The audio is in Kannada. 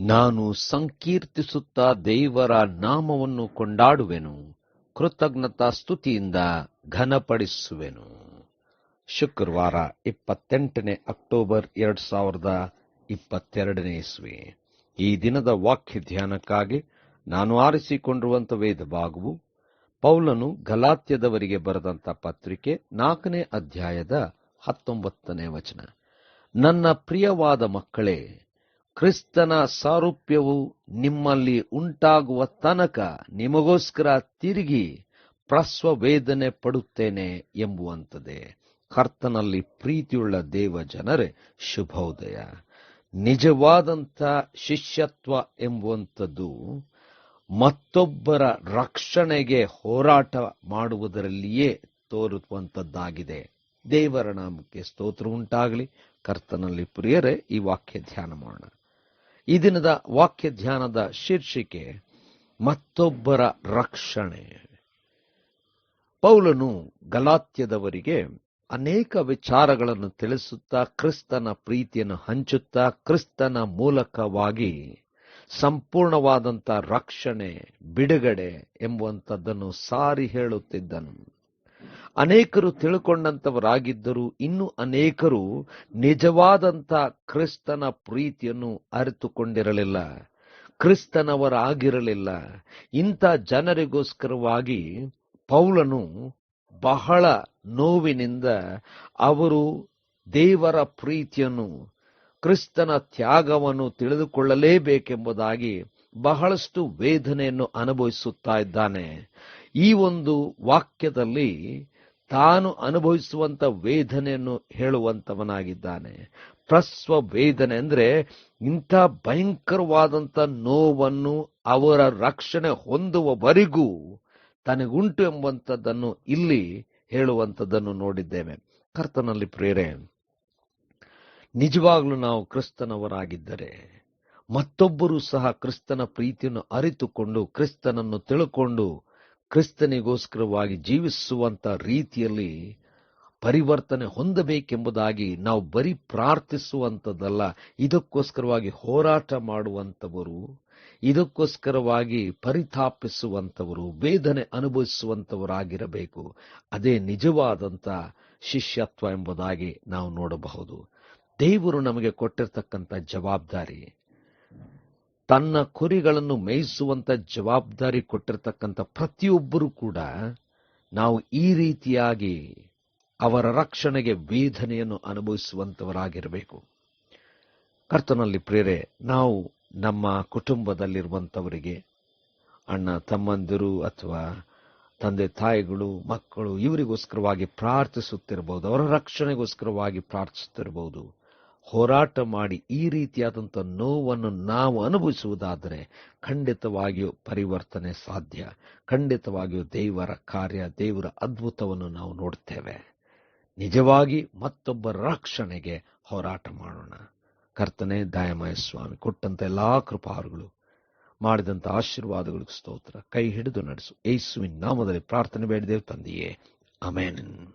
ನಾನು ಸಂಕೀರ್ತಿಸುತ್ತಾ ದೇವರ ನಾಮವನ್ನು ಕೊಂಡಾಡುವೆನು, ಕೃತಜ್ಞತಾ ಸ್ತುತಿಯಿಂದ ಘನಪಡಿಸುವೆನು. ಶುಕ್ರವಾರ ಇಪ್ಪತ್ತೆಂಟನೇ ಅಕ್ಟೋಬರ್ ಎರಡು ಸಾವಿರದ ಇಪ್ಪತ್ತೆರಡನೇ ಇಸ್ವಿ. ಈ ದಿನದ ವಾಕ್ಯ ಧ್ಯಾನಕ್ಕಾಗಿ ನಾನು ಆರಿಸಿಕೊಂಡಿರುವಂಥ ವೇದ ಭಾಗವು ಪೌಲನು ಗಲಾತ್ಯದವರಿಗೆ ಬರೆದಂತ ಪತ್ರಿಕೆ ನಾಲ್ಕನೇ ಅಧ್ಯಾಯದ ಹತ್ತೊಂಬತ್ತನೇ ವಚನ. ನನ್ನ ಪ್ರಿಯವಾದ ಮಕ್ಕಳೇ ಕ್ರಿಸ್ತನ ಸಾರೂಪ್ಯವು ನಿಮ್ಮಲ್ಲಿ ಉಂಟಾಗುವ ತನಕ ನಿಮಗೋಸ್ಕರ ತಿರುಗಿ ಪ್ರಸ್ವವೇದನೆ ಪಡುತ್ತೇನೆ ಎಂಬುವಂಥದ್ದೇ. ಕರ್ತನಲ್ಲಿ ಪ್ರೀತಿಯುಳ್ಳ ದೇವ ಜನರೇ, ಶುಭೋದಯ. ನಿಜವಾದಂಥ ಶಿಷ್ಯತ್ವ ಎಂಬುವಂಥದ್ದು ಮತ್ತೊಬ್ಬರ ರಕ್ಷಣೆಗೆ ಹೋರಾಟ ಮಾಡುವುದರಲ್ಲಿಯೇ ತೋರುವಂತದ್ದಾಗಿದೆ ದೇವರ ನಾಮಕ್ಕೆ ಸ್ತೋತ್ರ ಉಂಟಾಗಲಿ. ಕರ್ತನಲ್ಲಿ ಪ್ರಿಯರೇ, ಈ ವಾಕ್ಯ ಧ್ಯಾನ ಮಾಡೋಣ. ಈ ದಿನದ ವಾಕ್ಯ ಧ್ಯಾನದ ಶೀರ್ಷಿಕೆ, ಮತ್ತೊಬ್ಬರ ರಕ್ಷಣೆ. ಪೌಲನು ಗಲಾತ್ಯದವರಿಗೆ ಅನೇಕ ವಿಚಾರಗಳನ್ನು ತಿಳಿಸುತ್ತಾ, ಕ್ರಿಸ್ತನ ಪ್ರೀತಿಯನ್ನು ಹಂಚುತ್ತಾ, ಕ್ರಿಸ್ತನ ಮೂಲಕವಾಗಿ ಸಂಪೂರ್ಣವಾದಂಥ ರಕ್ಷಣೆ, ಬಿಡುಗಡೆ ಎಂಬುವಂಥದ್ದನ್ನು ಸಾರಿ ಹೇಳುತ್ತಿದ್ದನು. ಅನೇಕರು ತಿಳ್ಕೊಂಡಂತವರಾಗಿದ್ದರೂ ಇನ್ನು ಅನೇಕರು ನಿಜವಾದಂಥ ಕ್ರಿಸ್ತನ ಪ್ರೀತಿಯನ್ನು ಅರಿತುಕೊಂಡಿರಲಿಲ್ಲ, ಕ್ರಿಸ್ತನವರಾಗಿರಲಿಲ್ಲ. ಇಂಥ ಜನರಿಗೋಸ್ಕರವಾಗಿ ಪೌಲನು ಬಹಳ ನೋವಿನಿಂದ ಅವರು ದೇವರ ಪ್ರೀತಿಯನ್ನು, ಕ್ರಿಸ್ತನ ತ್ಯಾಗವನ್ನು ತಿಳಿದುಕೊಳ್ಳಲೇಬೇಕೆಂಬುದಾಗಿ ಬಹಳಷ್ಟು ವೇದನೆಯನ್ನು ಅನುಭವಿಸುತ್ತಾ ಇದ್ದಾನೆ. ಈ ಒಂದು ವಾಕ್ಯದಲ್ಲಿ ತಾನು ಅನುಭವಿಸುವಂತ ವೇದನೆಯನ್ನು ಹೇಳುವಂತವನಾಗಿದ್ದಾನೆ. ಪ್ರಸ್ವ ವೇದನೆ ಅಂದ್ರೆ ಇಂಥ ಭಯಂಕರವಾದಂತ ನೋವನ್ನು ಅವರ ರಕ್ಷಣೆ ಹೊಂದುವವರೆಗೂ ತನಗುಂಟು ಎಂಬಂಥದ್ದನ್ನು ಇಲ್ಲಿ ಹೇಳುವಂಥದ್ದನ್ನು ನೋಡಿದ್ದೇವೆ. ಕರ್ತನಲ್ಲಿ ಪ್ರೇರೆ, ನಿಜವಾಗ್ಲೂ ನಾವು ಕ್ರಿಸ್ತನವರಾಗಿದ್ದರೆ ಮತ್ತೊಬ್ಬರು ಸಹ ಕ್ರಿಸ್ತನ ಪ್ರೀತಿಯನ್ನು ಅರಿತುಕೊಂಡು ಕ್ರಿಸ್ತನನ್ನು ತಿಳ್ಕೊಂಡು ಕ್ರಿಸ್ತನಿಗೋಸ್ಕರವಾಗಿ ಜೀವಿಸುವಂತ ರೀತಿಯಲ್ಲಿ ಪರಿವರ್ತನೆ ಹೊಂದಬೇಕೆಂಬುದಾಗಿ ನಾವು ಬರೀ ಪ್ರಾರ್ಥಿಸುವಂಥದ್ದಲ್ಲ, ಇದಕ್ಕೋಸ್ಕರವಾಗಿ ಹೋರಾಟ ಮಾಡುವಂಥವರು, ಇದಕ್ಕೋಸ್ಕರವಾಗಿ ಪರಿತಾಪಿಸುವಂಥವರು ವೇದನೆ ಅನುಭವಿಸುವಂಥವರಾಗಿರಬೇಕು. ಅದೇ ನಿಜವಾದಂಥ ಶಿಷ್ಯತ್ವ ಎಂಬುದಾಗಿ ನಾವು ನೋಡಬಹುದು. ದೇವರು ನಮಗೆ ಕೊಟ್ಟಿರತಕ್ಕಂಥ ಜವಾಬ್ದಾರಿ ತನ್ನ ಕುರಿಗಳನ್ನು ಮೇಯಿಸುವಂತ ಜವಾಬ್ದಾರಿ ಕೊಟ್ಟಿರ್ತಕ್ಕಂಥ ಪ್ರತಿಯೊಬ್ಬರೂ ಕೂಡ ನಾವು ಈ ರೀತಿಯಾಗಿ ಅವರ ರಕ್ಷಣೆಗೆ ವೇದನೆಯನ್ನು ಅನುಭವಿಸುವಂತವರಾಗಿರಬೇಕು. ಕರ್ತನಲ್ಲಿ ಪ್ರೇರೆ, ನಾವು ನಮ್ಮ ಕುಟುಂಬದಲ್ಲಿರುವಂಥವರಿಗೆ ಅಣ್ಣ, ತಮ್ಮಂದಿರು ಅಥವಾ ತಂದೆ, ತಾಯಿಗಳು, ಮಕ್ಕಳು, ಇವರಿಗೋಸ್ಕರವಾಗಿ ಪ್ರಾರ್ಥಿಸುತ್ತಿರಬಹುದು, ಅವರ ರಕ್ಷಣೆಗೋಸ್ಕರವಾಗಿ ಪ್ರಾರ್ಥಿಸುತ್ತಿರಬಹುದು. ಹೋರಾಟ ಮಾಡಿ ಈ ರೀತಿಯಾದಂಥ ನೋವನ್ನು ನಾವು ಅನುಭವಿಸುವುದಾದರೆ ಖಂಡಿತವಾಗಿಯೂ ಪರಿವರ್ತನೆ ಸಾಧ್ಯ. ಖಂಡಿತವಾಗಿಯೂ ದೇವರ ಕಾರ್ಯ, ದೇವರ ಅದ್ಭುತವನ್ನು ನಾವು ನೋಡ್ತೇವೆ. ನಿಜವಾಗಿ ಮತ್ತೊಬ್ಬ ರಕ್ಷಣೆಗೆ ಹೋರಾಟ ಮಾಡೋಣ. ಕರ್ತನೆ, ದಯಮಯ ಸ್ವಾಮಿ ಕೊಟ್ಟಂತ ಎಲ್ಲಾ ಕೃಪಾರುಗಳು ಮಾಡಿದಂತ ಆಶೀರ್ವಾದಗಳಿಗೆ ಸ್ತೋತ್ರ. ಕೈ ಹಿಡಿದು ನಡೆಸು. ಯೇಸುವಿನ ನಾಮದಲ್ಲಿ ಪ್ರಾರ್ಥನೆ ಬೇಡಿದೆವು ತಂದೆಯೇ. ಅಮೇನ್